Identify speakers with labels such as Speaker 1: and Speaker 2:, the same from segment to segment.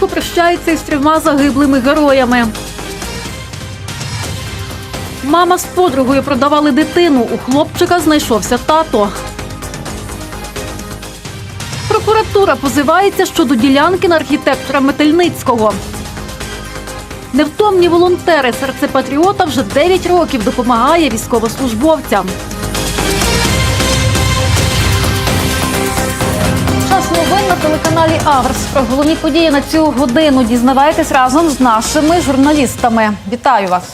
Speaker 1: Луцьку прощається із трьома загиблими героями. Мама з подругою продавали дитину. У хлопчика знайшовся тато. Прокуратура позивається щодо ділянки на архітектора Метельницького. Невтомні волонтери серце патріота вже 9 років допомагає військовослужбовцям. Час новин на телеканалі Аверс. Про головні події на цю годину дізнавайтесь разом з нашими журналістами. Вітаю вас.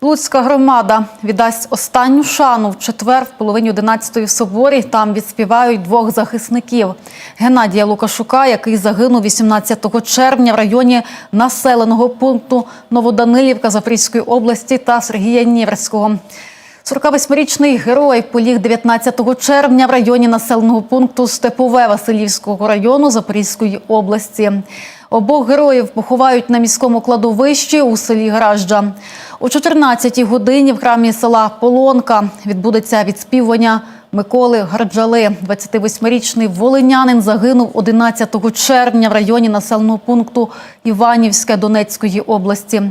Speaker 1: Луцька громада віддасть останню шану в четвер в половині 11-ї в соборі. Там відспівають двох захисників: Геннадія Лукашука, який загинув 18 червня в районі населеного пункту Новоданилівка Запорізької області, та Сергія Нєверського. 48-річний герой поліг 19 червня в районі населеного пункту Степове Василівського району Запорізької області. Обох героїв поховають на міському кладовищі у селі Гражджа. О 14-й годині в храмі села Полонка відбудеться відспівування Миколи Гарджали. 28-річний волинянин загинув 11 червня в районі населеного пункту Іванівське Донецької області.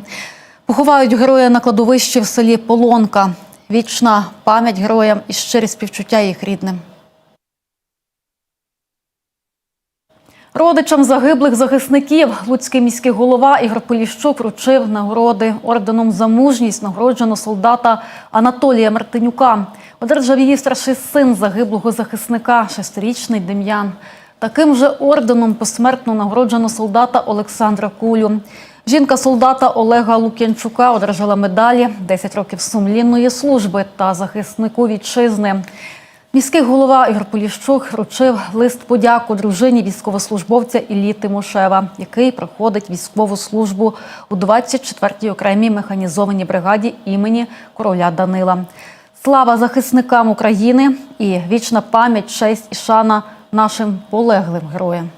Speaker 1: Поховають героя на кладовищі в селі Полонка. Вічна пам'ять героям і щирі співчуття їх рідним. Родичам загиблих захисників Луцький міський голова Ігор Поліщук вручив нагороди орденом за мужність нагороджено солдата Анатолія Мартинюка. Одержав її старший син загиблого захисника, шестирічний Дем'ян. Таким же орденом посмертно нагороджено солдата Олександра Кулю. Жінка солдата Олега Лук'янчука одержала медалі 10 років сумлінної служби та захиснику вітчизни. Міський голова Ігор Поліщук вручив лист подяку дружині військовослужбовця Іллі Тимошева, який проходить військову службу у 24-й окремій механізованій бригаді імені короля Данила. Слава захисникам України і вічна пам'ять, честь і шана нашим полеглим героям.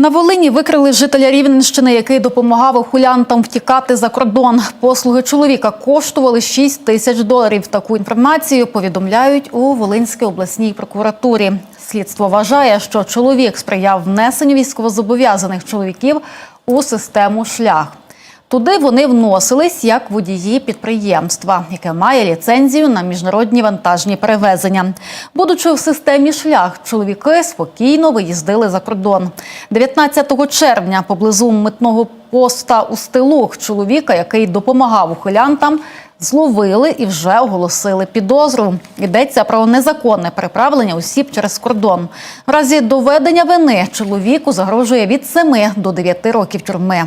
Speaker 1: На Волині викрили жителя Рівненщини, який допомагав ухилянтам втікати за кордон. Послуги чоловіка коштували 6 тисяч доларів. Таку інформацію повідомляють у Волинській обласній прокуратурі. Слідство вважає, що чоловік сприяв внесенню військовозобов'язаних чоловіків у систему шлях. Туди вони вносились як водії підприємства, яке має ліцензію на міжнародні вантажні перевезення. Будучи в системі шлях, чоловіки спокійно виїздили за кордон. 19 червня поблизу митного поста у Стилух чоловіка, який допомагав ухилянтам, зловили і вже оголосили підозру. Йдеться про незаконне переправлення осіб через кордон. В разі доведення вини чоловіку загрожує від 7 до 9 років тюрми.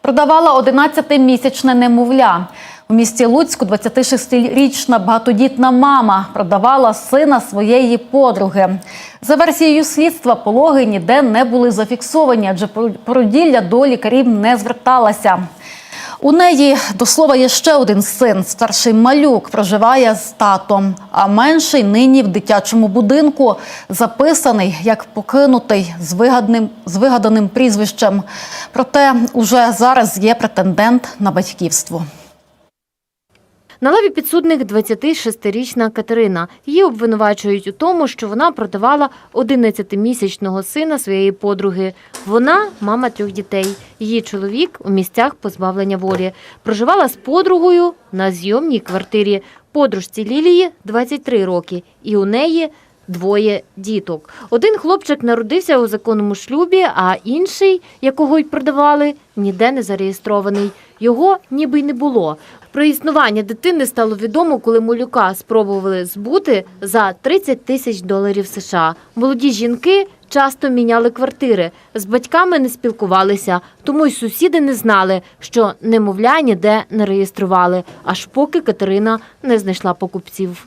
Speaker 1: Продавала 11-місячне немовля. У місті Луцьку 26-річна багатодітна мама продавала сина своєї подруги. За версією слідства, пологи ніде не були зафіксовані, адже породілля до лікарів не зверталася. У неї, до слова, є ще один син, старший малюк, проживає з татом, а менший нині в дитячому будинку записаний як покинутий з вигадним з вигаданим прізвищем. Проте уже зараз є претендент на батьківство.
Speaker 2: На лаві підсудних 26-річна Катерина. Її обвинувачують у тому, що вона продавала 11-місячного сина своєї подруги. Вона мама трьох дітей. Її чоловік у місцях позбавлення волі. Проживала з подругою на зйомній квартирі. Подружці Лілії 23 роки, і у неї двоє діток. Один хлопчик народився у законному шлюбі, а інший, якого й продавали, ніде не зареєстрований. Його ніби й не було. Про існування дитини стало відомо, коли Молюка спробували збути за 30 тисяч доларів США. Молоді жінки часто міняли квартири, з батьками не спілкувалися, тому й сусіди не знали, що немовля ніде не реєстрували, аж поки Катерина не знайшла покупців.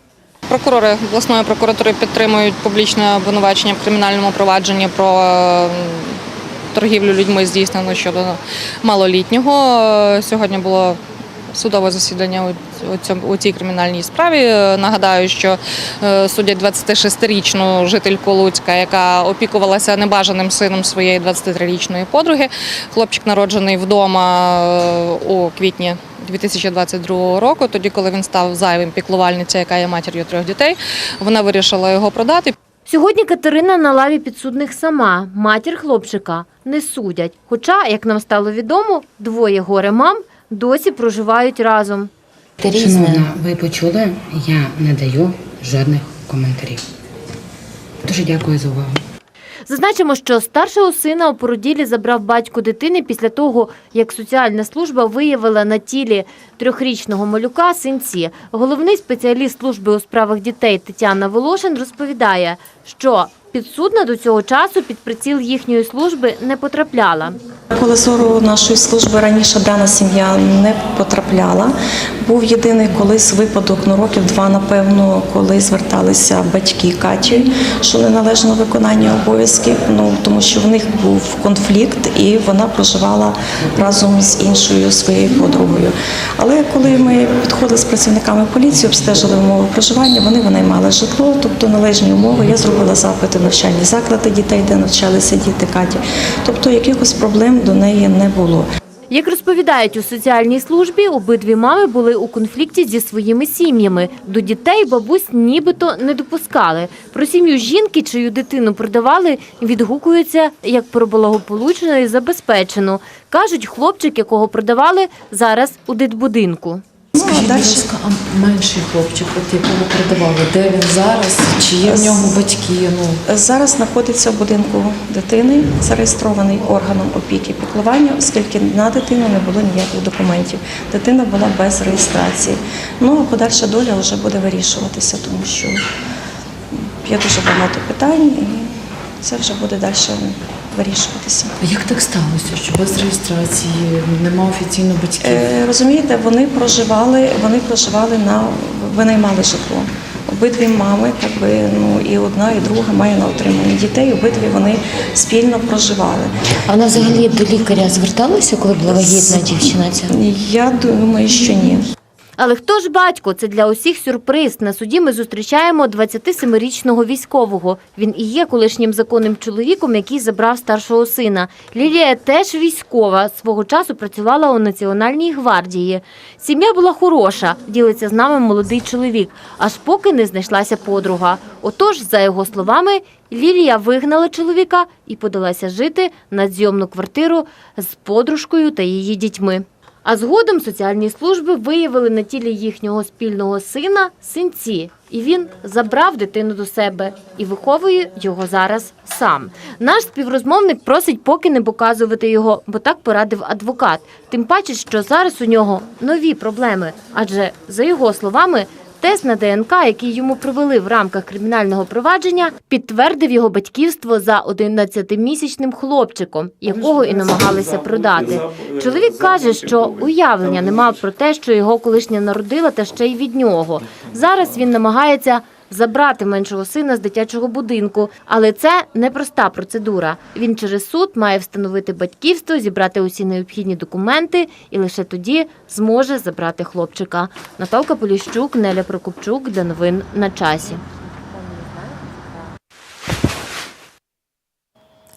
Speaker 3: Прокурори обласної прокуратури підтримують публічне обвинувачення в кримінальному провадженні про е, торгівлю людьми здійснено щодо малолітнього. Е, Сьогодні було судове засідання у- цій кримінальній справі. Е, Нагадаю, що е, судять 26-річну жительку Луцька, яка опікувалася небажаним сином своєї 23-річної подруги. Хлопчик народжений вдома е, у квітні 2022 року, тоді, коли він став зайвим піклувальниця, яка є матір'ю трьох дітей, вона вирішила його продати.
Speaker 2: Сьогодні Катерина на лаві підсудних сама. Матір хлопчика не судять. Хоча, як нам стало відомо, двоє горе мам досі проживають разом.
Speaker 4: Шановна, ви почули, я не даю жодних коментарів. Дуже дякую за увагу.
Speaker 2: Зазначимо, що старшого сина у породілі забрав батько дитини після того, як соціальна служба виявила на тілі трьохрічного малюка синці. Головний спеціаліст служби у справах дітей Тетяна Волошин розповідає, що підсудна до цього часу під приціл їхньої служби не потрапляла.
Speaker 5: Коли зору нашої служби раніше дана сім'я не потрапляла. Був єдиний колись випадок, ну років два, напевно, коли зверталися батьки Каті, що неналежно виконання обов'язків, ну тому що в них був конфлікт, і вона проживала разом з іншою своєю подругою. Але коли ми підходили з працівниками поліції, обстежили умови проживання, вони винаймали житло, тобто належні умови. Я зробила запити навчальні заклади дітей, де навчалися діти Каті. Тобто якихось проблем до неї не було.
Speaker 2: Як розповідають у соціальній службі, обидві мами були у конфлікті зі своїми сім'ями. До дітей бабусь нібито не допускали. Про сім'ю жінки, чию дитину продавали, відгукуються як про благополучну і забезпечену. Кажуть, хлопчик, якого продавали, зараз у дитбудинку.
Speaker 5: Ну, а
Speaker 6: Скажіть, будь ласка, а менший хлопчик, от якого продавали, де він зараз? Чи є в нього батьки? Ну
Speaker 5: зараз знаходиться в будинку дитини, зареєстрований органом опіки і піклування, оскільки на дитину не було ніяких документів. Дитина була без реєстрації. Ну а подальша доля вже буде вирішуватися, тому що є дуже багато питань, і це вже буде далі вирішуватися.
Speaker 6: а як так сталося, що без реєстрації нема офіційно батьків?
Speaker 5: Е, розумієте, вони проживали, вони проживали на винаймали житло. Обидві мами, якби ну і одна, і друга має на отримання дітей. Обидві вони спільно проживали.
Speaker 7: А вона взагалі до лікаря зверталася, коли була вагітна дівчина ця?
Speaker 5: Я думаю, що ні.
Speaker 2: Але хто ж батько? Це для усіх сюрприз. На суді ми зустрічаємо 27-річного військового. Він і є колишнім законним чоловіком, який забрав старшого сина. Лілія теж військова. Свого часу працювала у Національній гвардії. Сім'я була хороша, ділиться з нами молодий чоловік, аж поки не знайшлася подруга. Отож, за його словами, Лілія вигнала чоловіка і подалася жити на зйомну квартиру з подружкою та її дітьми. А згодом соціальні служби виявили на тілі їхнього спільного сина синці, і він забрав дитину до себе і виховує його зараз сам. Наш співрозмовник просить поки не показувати його, бо так порадив адвокат. Тим паче, що зараз у нього нові проблеми. Адже за його словами. Тест на ДНК, який йому провели в рамках кримінального провадження, підтвердив його батьківство за 11-місячним хлопчиком, якого і намагалися продати. Чоловік каже, що уявлення не мав про те, що його колишня народила, та ще й від нього. Зараз він намагається забрати меншого сина з дитячого будинку, але це непроста процедура. Він через суд має встановити батьківство, зібрати усі необхідні документи і лише тоді зможе забрати хлопчика. Наталка Поліщук, Неля Прокопчук для новин на часі.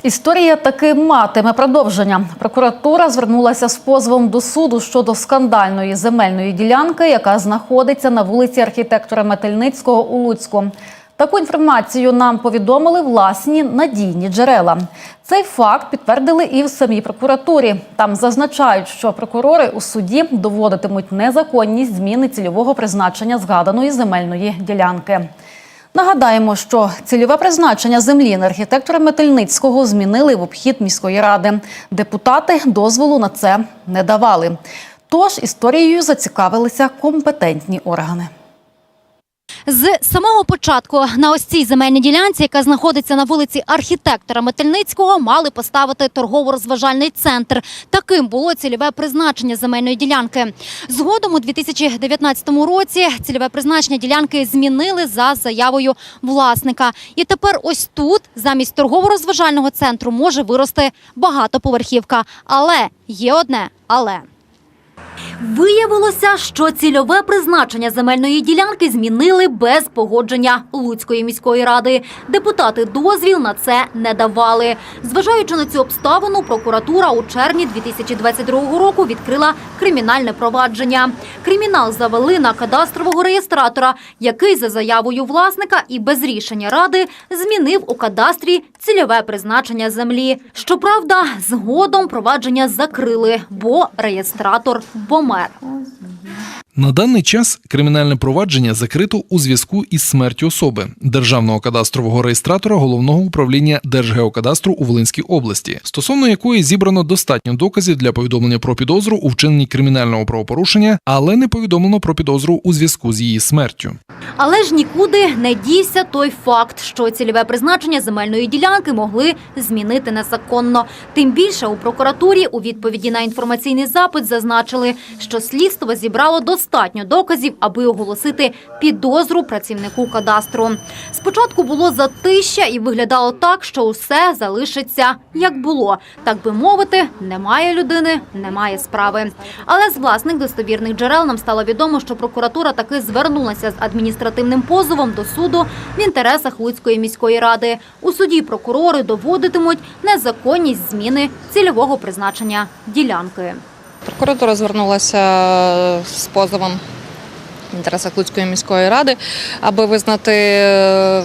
Speaker 1: Історія таки матиме продовження. Прокуратура звернулася з позовом до суду щодо скандальної земельної ділянки, яка знаходиться на вулиці архітектора Метельницького у Луцьку. Таку інформацію нам повідомили власні надійні джерела. Цей факт підтвердили і в самій прокуратурі. Там зазначають, що прокурори у суді доводитимуть незаконність зміни цільового призначення згаданої земельної ділянки. Нагадаємо, що цільове призначення землі на архітектора Метельницького змінили в обхід міської ради. Депутати дозволу на це не давали. Тож історією зацікавилися компетентні органи.
Speaker 8: З самого початку на ось цій земельній ділянці, яка знаходиться на вулиці архітектора Метельницького, мали поставити торгово-розважальний центр. Таким було цільове призначення земельної ділянки. Згодом у 2019 році цільове призначення ділянки змінили за заявою власника. І тепер ось тут замість торгово-розважального центру може вирости багатоповерхівка. Але є одне але. Виявилося, що цільове призначення земельної ділянки змінили без погодження Луцької міської ради. Депутати дозвіл на це не давали. Зважаючи на цю обставину, прокуратура у червні 2022 року відкрила кримінальне провадження. Кримінал завели на кадастрового реєстратора, який за заявою власника і без рішення ради змінив у кадастрі цільове призначення землі. Щоправда, згодом провадження закрили, бо реєстратор pomar.
Speaker 9: На даний час кримінальне провадження закрито у зв'язку із смертю особи державного кадастрового реєстратора головного управління Держгеокадастру у Волинській області, стосовно якої зібрано достатньо доказів для повідомлення про підозру у вчиненні кримінального правопорушення, але не повідомлено про підозру у зв'язку з її смертю.
Speaker 8: Але ж нікуди не дівся той факт, що цільове призначення земельної ділянки могли змінити незаконно. Тим більше у прокуратурі у відповіді на інформаційний запит зазначили, що слідство зібрало достатньо доказів, аби оголосити підозру працівнику кадастру. Спочатку було затища і виглядало так, що усе залишиться як було. Так би мовити, немає людини, немає справи. Але з власних достовірних джерел нам стало відомо, що прокуратура таки звернулася з адміністративним позовом до суду в інтересах Луцької міської ради. У суді прокурори доводитимуть незаконність зміни цільового призначення ділянки.
Speaker 3: Прокуратура звернулася з позовом в інтересах Луцької міської ради, аби визнати е,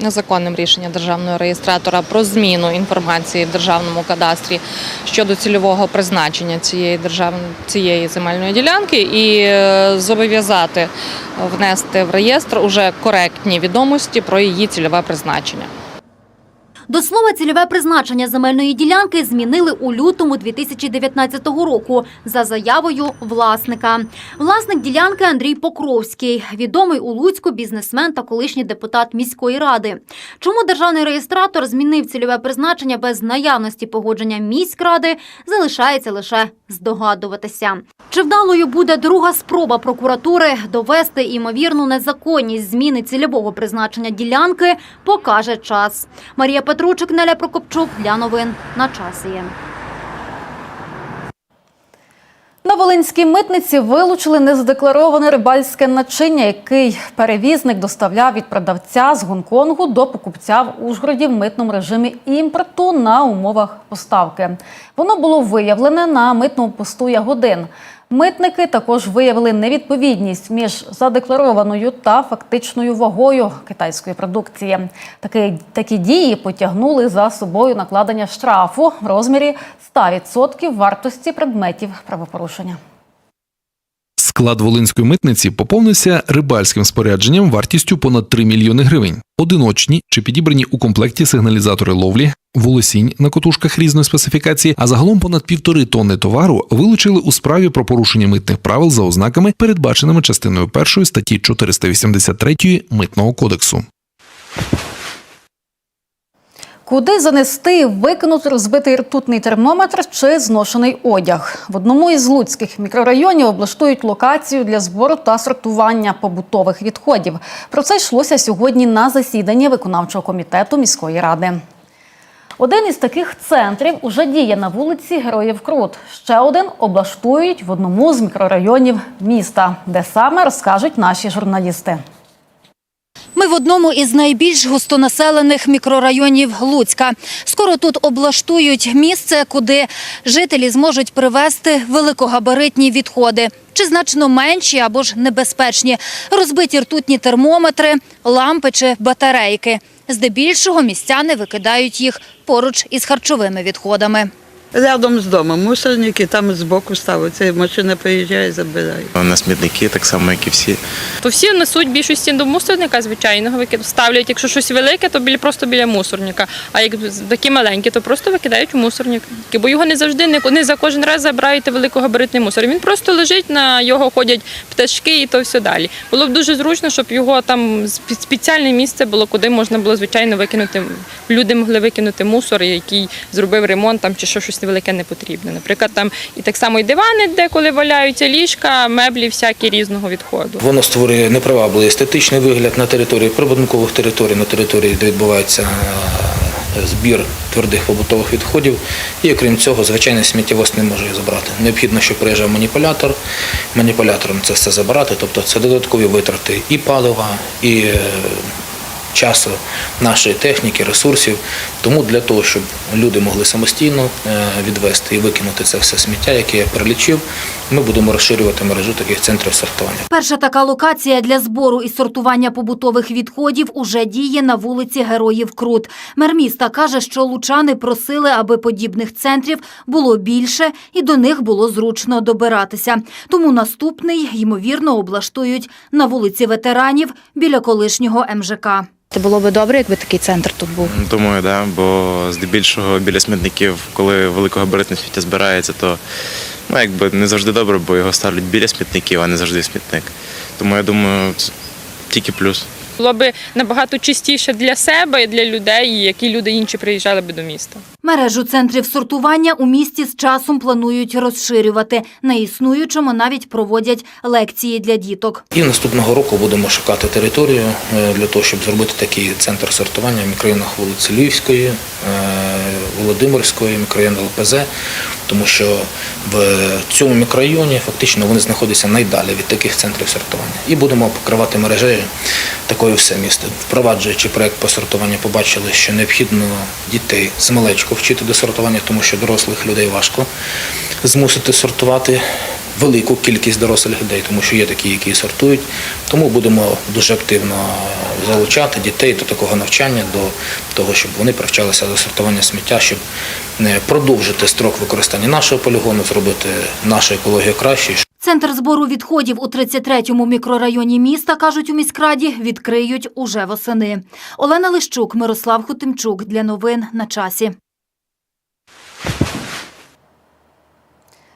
Speaker 3: незаконним рішення державного реєстратора про зміну інформації в державному кадастрі щодо цільового призначення цієї державної цієї земельної ділянки і е, зобов'язати внести в реєстр уже коректні відомості про її цільове призначення.
Speaker 8: До слова, цільове призначення земельної ділянки змінили у лютому 2019 року за заявою власника. Власник ділянки Андрій Покровський, відомий у Луцьку бізнесмен та колишній депутат міської ради. Чому державний реєстратор змінив цільове призначення без наявності погодження міськради, залишається лише здогадуватися. Чи вдалою буде друга спроба прокуратури довести імовірну незаконність зміни цільового призначення ділянки, покаже час. Марія Петручик, Неля Прокопчук для новин на часі.
Speaker 1: На Волинській митниці вилучили незадеклароване рибальське начиння, який перевізник доставляв від продавця з Гонконгу до покупця в Ужгороді в митному режимі імпорту на умовах поставки. Воно було виявлене на митному посту Ягодин. Митники також виявили невідповідність між задекларованою та фактичною вагою китайської продукції. Такі, такі дії потягнули за собою накладення штрафу в розмірі 100% вартості предметів правопорушення.
Speaker 9: Склад Волинської митниці поповнився рибальським спорядженням вартістю понад 3 мільйони гривень. Одиночні чи підібрані у комплекті сигналізатори ловлі, волосінь на котушках різної специфікації, а загалом понад півтори тонни товару вилучили у справі про порушення митних правил за ознаками, передбаченими частиною першої статті 483 Митного кодексу.
Speaker 1: Куди занести викинути розбитий ртутний термометр чи зношений одяг? В одному із луцьких мікрорайонів облаштують локацію для збору та сортування побутових відходів. Про це йшлося сьогодні на засіданні виконавчого комітету міської ради. Один із таких центрів уже діє на вулиці Героїв Крут. Ще один облаштують в одному з мікрорайонів міста, де саме розкажуть наші журналісти.
Speaker 8: Ми в одному із найбільш густонаселених мікрорайонів Луцька. Скоро тут облаштують місце, куди жителі зможуть привезти великогабаритні відходи. Чи значно менші або ж небезпечні, розбиті ртутні термометри, лампи чи батарейки. Здебільшого містяни викидають їх поруч із харчовими відходами.
Speaker 10: Рядом з домом мусорники там збоку ставиться, і машина приїжджає забирає.
Speaker 11: На смітники, так само, як і всі.
Speaker 12: То всі несуть більшості до мусорника звичайного, викид- ставлять. Якщо щось велике, то біля просто біля мусорника. А як такі маленькі, то просто викидають у мусорник. Бо його не завжди не, не за кожен раз забираєте великогабаритний мусор. Він просто лежить на його ходять пташки і то все далі. Було б дуже зручно, щоб його там спеціальне місце було, куди можна було звичайно викинути. Люди могли викинути мусор, який зробив ремонт там чи що щось велике не потрібне. Наприклад, там і так само і дивани, де коли валяються ліжка, меблі всякі різного відходу.
Speaker 13: Воно створює непривабливий естетичний вигляд на території прибудинкових територій, на території, де відбувається збір твердих побутових відходів. І окрім цього, звичайний сміттєвоз не може їх забрати. Необхідно, щоб приїжджав маніпулятор, маніпулятором це все забирати, тобто це додаткові витрати і палива, і е, часу нашої техніки, ресурсів. Тому для того, щоб люди могли самостійно е, відвести і викинути це все сміття, яке я перелічив, ми будемо розширювати мережу таких центрів сортування.
Speaker 8: Перша така локація для збору і сортування побутових відходів уже діє на вулиці Героїв Крут. Мер міста каже, що лучани просили, аби подібних центрів було більше і до них було зручно добиратися. Тому наступний, ймовірно, облаштують на вулиці ветеранів біля колишнього МЖК.
Speaker 6: Це було би добре, якби такий центр тут був.
Speaker 11: Думаю, да, бо здебільшого біля смітників, коли великогабаритне сміття збирається, то ну, якби не завжди добре, бо його ставлять біля смітників, а не завжди смітник. Тому я думаю, тільки плюс.
Speaker 12: Було б набагато чистіше для себе і для людей, які люди інші приїжджали б до міста.
Speaker 8: Мережу центрів сортування у місті з часом планують розширювати. На існуючому навіть проводять лекції для діток.
Speaker 13: І наступного року будемо шукати територію е, для того, щоб зробити такий центр сортування в мікрорайонах вулиці Львівської, е, Володимирської, мікрорайону ЛПЗ, тому що в цьому мікрорайоні фактично вони знаходяться найдалі від таких центрів сортування. І будемо покривати мережею такою все місто. Впроваджуючи проект по сортуванню, побачили, що необхідно дітей з малечку вчити до сортування, тому що дорослих людей важко змусити сортувати велику кількість дорослих людей, тому що є такі, які сортують. Тому будемо дуже активно залучати дітей до такого навчання, до того, щоб вони привчалися до сортування сміття, щоб продовжити строк використання нашого полігону, зробити нашу екологію кращою.
Speaker 8: Центр збору відходів у 33-му мікрорайоні міста, кажуть у міськраді, відкриють уже восени. Олена Лищук, Мирослав Хотимчук. Для новин на часі.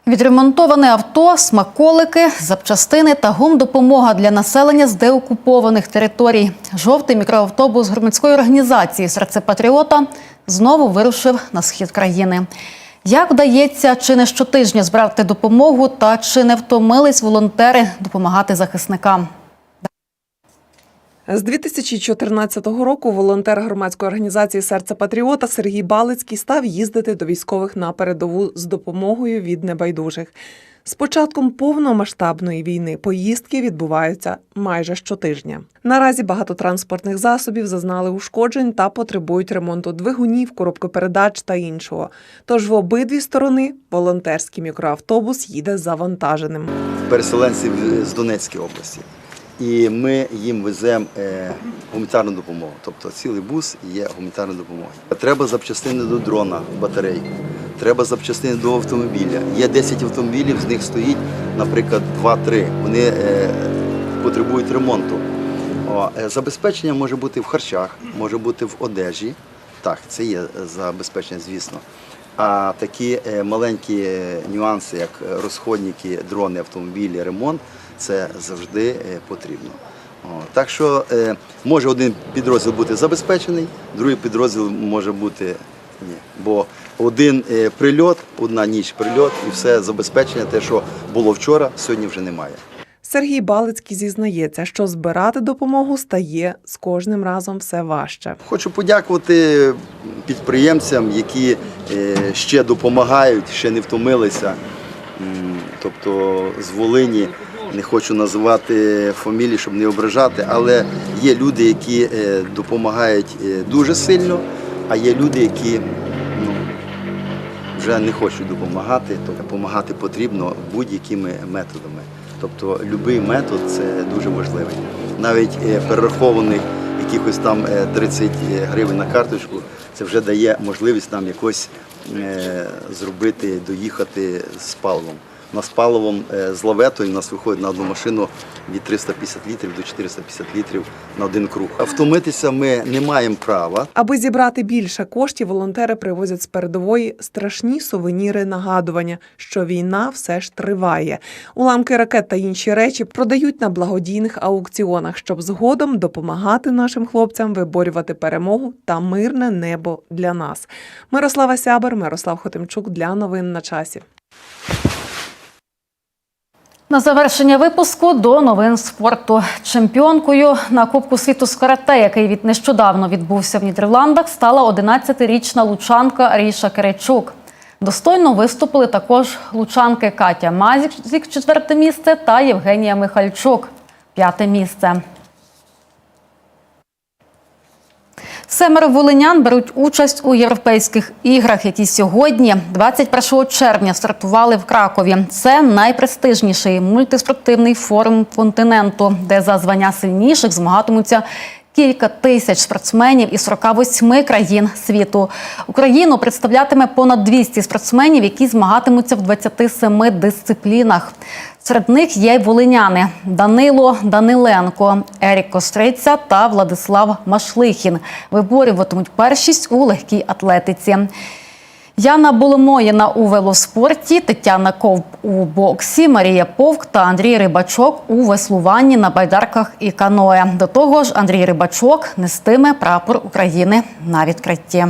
Speaker 1: Відремонтоване авто, смаколики, запчастини та гумдопомога для населення з деокупованих територій. Жовтий мікроавтобус громадської організації Серце Патріота знову вирушив на схід країни. Як вдається чи не щотижня збирати допомогу та чи не втомились волонтери допомагати захисникам?
Speaker 14: З 2014 року волонтер громадської організації Серце Патріота Сергій Балицький став їздити до військових на передову з допомогою від небайдужих. З початком повномасштабної війни поїздки відбуваються майже щотижня. Наразі багато транспортних засобів зазнали ушкоджень та потребують ремонту двигунів, коробки передач та іншого. Тож в обидві сторони волонтерський мікроавтобус їде завантаженим.
Speaker 15: переселенців з Донецької області. І ми їм веземо е, гуманітарну допомогу. Тобто цілий бус є гуманітарна допомога. Треба запчастини до дрона, батарей, треба запчастини до автомобіля. Є 10 автомобілів, з них стоїть, наприклад, 2-3. Вони е, потребують ремонту. Е, забезпечення може бути в харчах, може бути в одежі. Так, це є забезпечення, звісно. А такі маленькі нюанси, як розходники, дрони, автомобілі, ремонт, це завжди е, потрібно. Так що е, може один підрозділ бути забезпечений, другий підрозділ може бути ні. Бо один е, прильот, одна ніч прильот і все забезпечення, те, що було вчора, сьогодні вже немає.
Speaker 14: Сергій Балицький зізнається, що збирати допомогу стає з кожним разом все важче.
Speaker 15: Хочу подякувати підприємцям, які ще допомагають, ще не втомилися. Тобто з Волині не хочу називати фамілії, щоб не ображати, але є люди, які е, допомагають е, дуже сильно, а є люди, які ну, вже не хочуть допомагати. Тобто допомагати потрібно будь-якими методами. Тобто будь-який метод це дуже важливий. Навіть е, перерахованих якихось там е, 30 гривень на карточку, це вже дає можливість нам якось зробити, доїхати з паливом. У нас паливом е, з лаветою нас виходить на одну машину від 350 літрів до 450 літрів на один круг. А втомитися ми не маємо права.
Speaker 14: Аби зібрати більше коштів, волонтери привозять з передової страшні сувеніри нагадування, що війна все ж триває. Уламки ракет та інші речі продають на благодійних аукціонах, щоб згодом допомагати нашим хлопцям виборювати перемогу та мирне небо для нас. Мирослава Сябер, Мирослав Хотимчук для новин на часі.
Speaker 1: На завершення випуску до новин спорту. Чемпіонкою на Кубку світу з карате, який від нещодавно відбувся в Нідерландах, стала 11-річна лучанка Ріша Киричук. Достойно виступили також лучанки Катя Мазік, четверте місце, та Євгенія Михальчук, п'яте місце. Семеро волинян беруть участь у європейських іграх, які сьогодні, 21 червня, стартували в Кракові. Це найпрестижніший мультиспортивний форум континенту, де за звання сильніших змагатимуться кілька тисяч спортсменів із 48 країн світу. Україну представлятиме понад 200 спортсменів, які змагатимуться в 27 дисциплінах. Серед них є й волиняни Данило Даниленко, Ерік Костриця та Владислав Машлихін. Виборюватимуть першість у легкій атлетиці. Яна Боломоїна у велоспорті, Тетяна Ковб у боксі, Марія Повк та Андрій Рибачок у веслуванні на байдарках і каное. До того ж, Андрій Рибачок нестиме прапор України на відкритті.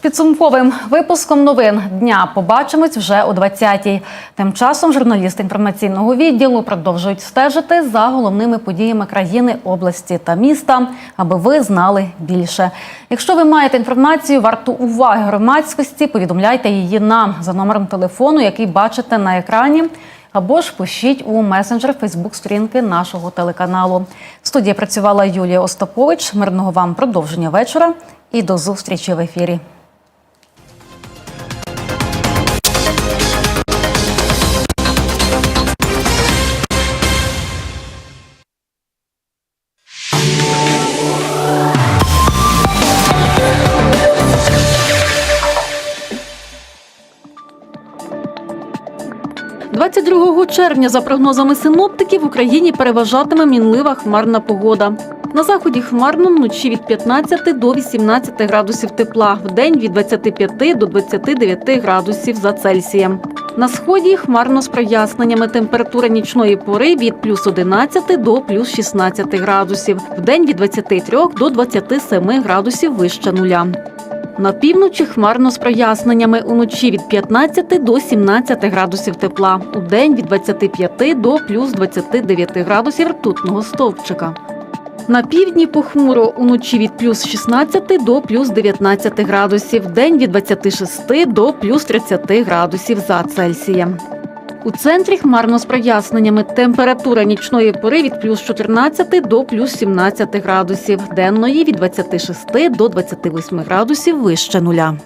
Speaker 1: Підсумковим випуском новин дня побачимось вже о 20-й. Тим часом журналісти інформаційного відділу продовжують стежити за головними подіями країни, області та міста, аби ви знали більше. Якщо ви маєте інформацію, варту уваги громадськості, повідомляйте її нам за номером телефону, який бачите на екрані. Або ж пишіть у месенджер Фейсбук сторінки нашого телеканалу. В студії працювала Юлія Остапович. Мирного вам продовження вечора і до зустрічі в ефірі. – червня, за прогнозами синоптиків, в Україні переважатиме мінлива хмарна погода. На заході хмарно вночі від 15 до 18 градусів тепла, вдень від 25 до 29 градусів за Цельсієм. На сході хмарно з проясненнями. Температура нічної пори від плюс 11 до плюс 16 градусів, вдень від 23 до 27 градусів вище нуля. На півночі хмарно з проясненнями. Уночі від 15 до 17 градусів тепла. У день від 25 до плюс 29 градусів ртутного стовпчика. На півдні похмуро уночі від плюс 16 до плюс 19 градусів, день від 26 до плюс 30 градусів за Цельсієм. У центрі хмарно з проясненнями. Температура нічної пори від плюс 14 до плюс 17 градусів, денної від 26 до 28 градусів вище нуля.